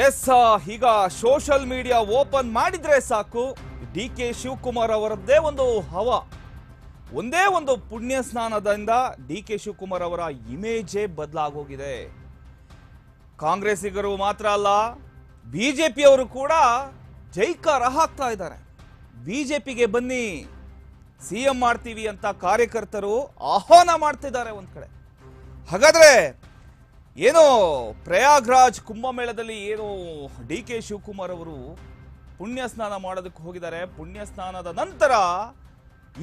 S ಈಗ social media open ಮಾಡಿದ್ರೆ ಸಾಕು. ಡಿ ಕೆ ಶಿವಕುಮಾರ್ ಅವರದ್ದೇ ಒಂದು ಹವ. ಒಂದೇ ಒಂದು ಪುಣ್ಯ ಸ್ನಾನದಿಂದ ಡಿ ಕೆ ಶಿವಕುಮಾರ್ ಅವರ ಇಮೇಜೇ ಬದಲಾಗೋಗಿದೆ. ಕಾಂಗ್ರೆಸ್ಸಿಗರು ಮಾತ್ರ ಅಲ್ಲ ಬಿ ಜೆ ಪಿಯವರು ಕೂಡ ಜೈಕಾರ ಹಾಕ್ತಾ ಇದ್ದಾರೆ. ಬಿ ಜೆ ಪಿಗೆ ಬನ್ನಿ ಸಿ ಎಂ ಮಾಡ್ತೀವಿ ಅಂತ ಕಾರ್ಯಕರ್ತರು ಆಹ್ವಾನ ಮಾಡ್ತಿದ್ದಾರೆ ಒಂದು ಕಡೆ. ಹಾಗಾದ್ರೆ ಏನೋ ಪ್ರಯಾಗ್ರಾಜ್ ಕುಂಭಮೇಳದಲ್ಲಿ ಏನು ಡಿ ಕೆ ಶಿವಕುಮಾರ್ ಅವರು ಪುಣ್ಯ ಸ್ನಾನ ಮಾಡೋದಕ್ಕೆ ಹೋಗಿದ್ದಾರೆ. ಪುಣ್ಯ ಸ್ನಾನದ ನಂತರ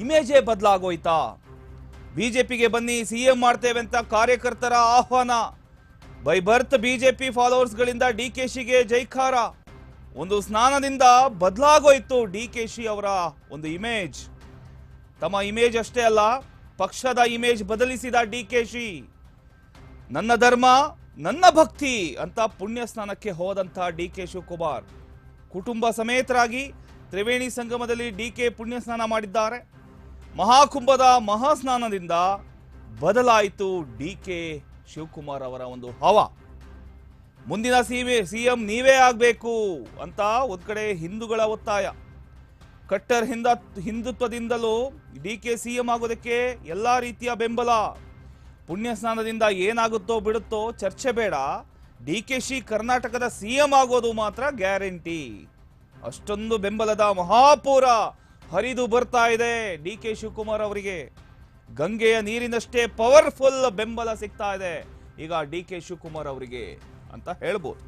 ಇಮೇಜೇ ಬದಲಾಗೋಯ್ತಾ? ಬಿಜೆಪಿಗೆ ಬನ್ನಿ ಸಿ ಎಂ ಮಾಡ್ತೇವೆ ಅಂತ ಕಾರ್ಯಕರ್ತರ ಆಹ್ವಾನ. ಬೈ ಬರ್ತ್ ಬಿಜೆಪಿ ಫಾಲೋವರ್ಸ್ಗಳಿಂದ ಡಿ ಕೆ ಶಿಗೆ ಜೈಕಾರ. ಒಂದು ಸ್ನಾನದಿಂದ ಬದಲಾಗೋಯ್ತು ಡಿ ಕೆ ಶಿ ಅವರ ಒಂದು ಇಮೇಜ್. ತಮ್ಮ ಇಮೇಜ್ ಅಷ್ಟೇ ಅಲ್ಲ, ಪಕ್ಷದ ಇಮೇಜ್ ಬದಲಿಸಿದ ಡಿ ಕೆ ಶಿ. ನನ್ನ ಧರ್ಮ, ನನ್ನ ಭಕ್ತಿ ಅಂತ ಪುಣ್ಯ ಸ್ನಾನಕ್ಕೆ ಹೋದಂಥ ಡಿ ಕೆ ಶಿವಕುಮಾರ್. ಕುಟುಂಬ ಸಮೇತರಾಗಿ ತ್ರಿವೇಣಿ ಸಂಗಮದಲ್ಲಿ ಡಿ ಕೆ ಪುಣ್ಯ ಸ್ನಾನ ಮಾಡಿದ್ದಾರೆ. ಮಹಾಕುಂಭದ ಮಹಾಸ್ನಾನದಿಂದ ಬದಲಾಯಿತು ಡಿ ಕೆ ಶಿವಕುಮಾರ್ ಅವರ ಒಂದು ಹವ. ಮುಂದಿನ ಸಿಮೆ ಸಿ ಎಂ ನೀವೇ ಆಗಬೇಕು ಅಂತ ಒಂದು ಕಡೆ ಹಿಂದೂಗಳ ಒತ್ತಾಯ. ಕಟ್ಟರ್ ಹಿಂದ ಹಿಂದುತ್ವದಿಂದಲೂ ಡಿ ಕೆ ಸಿ ಎಂ ಆಗೋದಕ್ಕೆ ಎಲ್ಲ ರೀತಿಯ ಬೆಂಬಲ ಪುಣ್ಯ ಸ್ನಾನದಿಂದ ಏನಾಗುತ್ತೋ ಬಿಡುತ್ತೋ ಚರ್ಚೆ ಬೇಡ. ಡಿ ಕೆ ಶಿ ಕರ್ನಾಟಕದ ಸಿಎಂ ಆಗೋದು ಮಾತ್ರ ಗ್ಯಾರಂಟಿ. ಅಷ್ಟೊಂದು ಬೆಂಬಲದ ಮಹಾಪೂರ ಹರಿದು ಬರ್ತಾ ಇದೆ ಡಿ ಕೆ ಶಿವಕುಮಾರ್ ಅವರಿಗೆ. ಗಂಗೆಯ ನೀರಿನಷ್ಟೇ ಪವರ್ಫುಲ್ ಬೆಂಬಲ ಸಿಗ್ತಾ ಇದೆ. ಈಗ ಡಿ ಕೆ ಶಿವಕುಮಾರ್ ಅವರಿಗೆ ಅಂತ ಹೇಳ್ಬೋದು.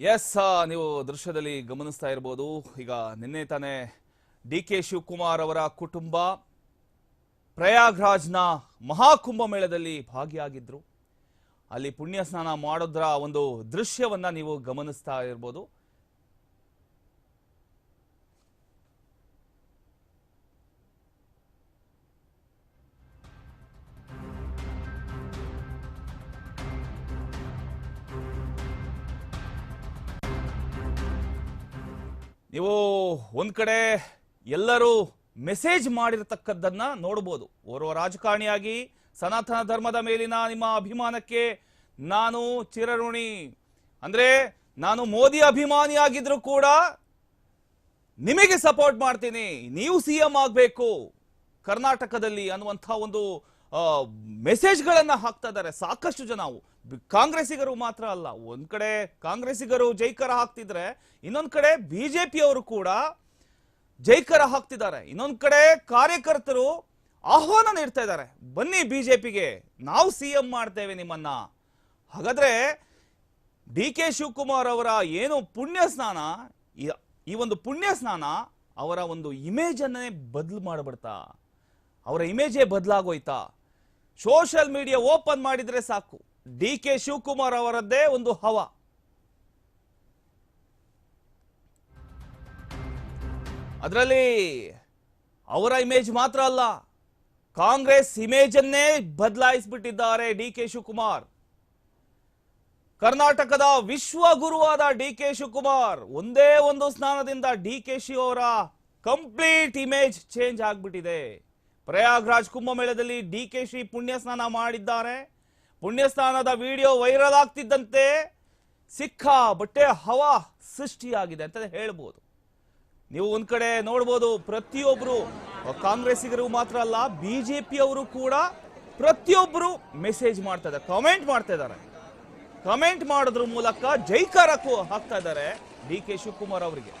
ಎಸ್ ನೀವು ದೃಶ್ಯದಲ್ಲಿ ಗಮನಿಸ್ತಾ ಇರ್ಬೋದು. ಈಗ ನಿನ್ನೆ ತಾನೇ ಡಿ ಕೆ ಶಿವಕುಮಾರ್ ಅವರ ಕುಟುಂಬ ಪ್ರಯಾಗ್ರಾಜ್ನ ಮಹಾಕುಂಭ ಮೇಳದಲ್ಲಿ ಭಾಗಿಯಾಗಿದ್ರು. ಅಲ್ಲಿ ಪುಣ್ಯ ಸ್ನಾನ ಮಾಡೋದ್ರ ಒಂದು ದೃಶ್ಯವನ್ನ ನೀವು ಗಮನಿಸ್ತಾ ಇರ್ಬೋದು. ನೀವು ಒಂದು ಕಡೆ ಎಲ್ಲರೂ ಮೆಸೇಜ್ ಮಾಡಿರತಕ್ಕದ್ದನ್ನ ನೋಡ್ಬೋದು. ಓರ್ವ ರಾಜಕಾರಣಿಯಾಗಿ ಸನಾತನ ಧರ್ಮದ ಮೇಲಿನ ನಿಮ್ಮ ಅಭಿಮಾನಕ್ಕೆ ನಾನು ಚಿರಋಣಿ. ಅಂದ್ರೆ ನಾನು ಮೋದಿ ಅಭಿಮಾನಿಯಾಗಿದ್ರು ಕೂಡ ನಿಮಗೆ ಸಪೋರ್ಟ್ ಮಾಡ್ತೀನಿ. ನೀವು ಸಿ ಎಂ ಆಗಬೇಕು. ಕರ್ನಾಟಕದಲ್ಲಿ ಅನ್ನುವಂಥ ಒಂದು ಮೆಸೇಜ್ಗಳನ್ನ ಹಾಕ್ತಾ ಇದ್ದಾರೆ ಸಾಕಷ್ಟು ಜನ. ಕಾಂಗ್ರೆಸ್ಸಿಗರು ಮಾತ್ರ ಅಲ್ಲ. ಒಂದ್ ಕಡೆ ಕಾಂಗ್ರೆಸ್ಸಿಗರು ಜೈಕರ ಹಾಕ್ತಿದ್ರೆ, ಇನ್ನೊಂದ್ ಕಡೆ ಬಿಜೆಪಿಯವರು ಕೂಡ ಜೈಕರ ಹಾಕ್ತಿದ್ದಾರೆ. ಇನ್ನೊಂದ್ ಕಡೆ ಕಾರ್ಯಕರ್ತರು ಆಹ್ವಾನ ನೀಡ್ತಾ ಇದ್ದಾರೆ ಬನ್ನಿ ಬಿಜೆಪಿಗೆ. ನಾವು ಸಿ ಎಂ ಮಾಡ್ತೇವೆ ನಿಮ್ಮನ್ನ. ಹಾಗಾದ್ರೆ ಡಿ ಕೆ ಶಿವಕುಮಾರ್ ಅವರ ಏನು ಪುಣ್ಯ ಸ್ನಾನ, ಈ- ಒಂದು ಪುಣ್ಯ ಸ್ನಾನ ಅವರ ಒಂದು ಇಮೇಜ್ ಅನ್ನೇ ಬದಲು ಮಾಡಿಬಿಡ್ತಾ. ಅವರ ಇಮೇಜೇ ಬದಲಾಗೋಯ್ತಾ? ಸೋಷಿಯಲ್ ಮೀಡಿಯಾ ಓಪನ್ ಮಾಡಿದ್ರೆ ಸಾಕು. ಡಿ ಕೆ ಶಿವಕುಮಾರ್ ಅವರದ್ದೇ ಒಂದು ಹವ. ಅದರಲ್ಲಿ ಅವರ ಇಮೇಜ್ ಮಾತ್ರ ಅಲ್ಲ, ಕಾಂಗ್ರೆಸ್ ಇಮೇಜ್ ಅನ್ನೇ ಬದಲಾಯಿಸಿಬಿಟ್ಟಿದ್ದಾರೆ ಡಿ ಕೆ ಶಿವಕುಮಾರ್. ಕರ್ನಾಟಕದ ವಿಶ್ವಗುರುವಾದ ಡಿ ಕೆ ಶಿವಕುಮಾರ್ ಒಂದೇ ಒಂದು ಸ್ನಾನದಿಂದ ಡಿ ಕೆ ಶಿ ಅವರ ಕಂಪ್ಲೀಟ್ ಇಮೇಜ್ ಚೇಂಜ್ ಆಗ್ಬಿಟ್ಟಿದೆ. ಪ್ರಯಾಗ್ರಾಜ್ ಕುಂಭಮೇಳದಲ್ಲಿ ಡಿ ಕೆ ಶ್ರೀ ಪುಣ್ಯ ಸ್ನಾನ ಮಾಡಿದ್ದಾರೆ. ಪುಣ್ಯಸ್ನಾನದ ವಿಡಿಯೋ ವೈರಲ್ ಆಗ್ತಿದ್ದಂತೆ ಸಿಕ್ಕ ಬಟ್ಟೆ ಹವಾ ಸೃಷ್ಟಿಯಾಗಿದೆ ಅಂತ ಹೇಳ್ಬೋದು. ನೀವು ಒಂದ್ ಕಡೆ ನೋಡ್ಬೋದು, ಪ್ರತಿಯೊಬ್ರು ಕಾಂಗ್ರೆಸ್ಸಿಗರು ಮಾತ್ರ ಅಲ್ಲ ಬಿಜೆಪಿ ಅವರು ಕೂಡ ಪ್ರತಿಯೊಬ್ಬರು ಮೆಸೇಜ್ ಮಾಡ್ತಾ ಇದ್ದಾರೆ, ಕಾಮೆಂಟ್ ಮಾಡ್ತಾ ಇದ್ದಾರೆ. ಕಮೆಂಟ್ ಮಾಡೋದ್ರ ಮೂಲಕ ಜೈಕಾರಕ್ಕೂ ಹಾಕ್ತಾ ಇದ್ದಾರೆ ಡಿ ಕೆ ಶಿವಕುಮಾರ್ ಅವರಿಗೆ.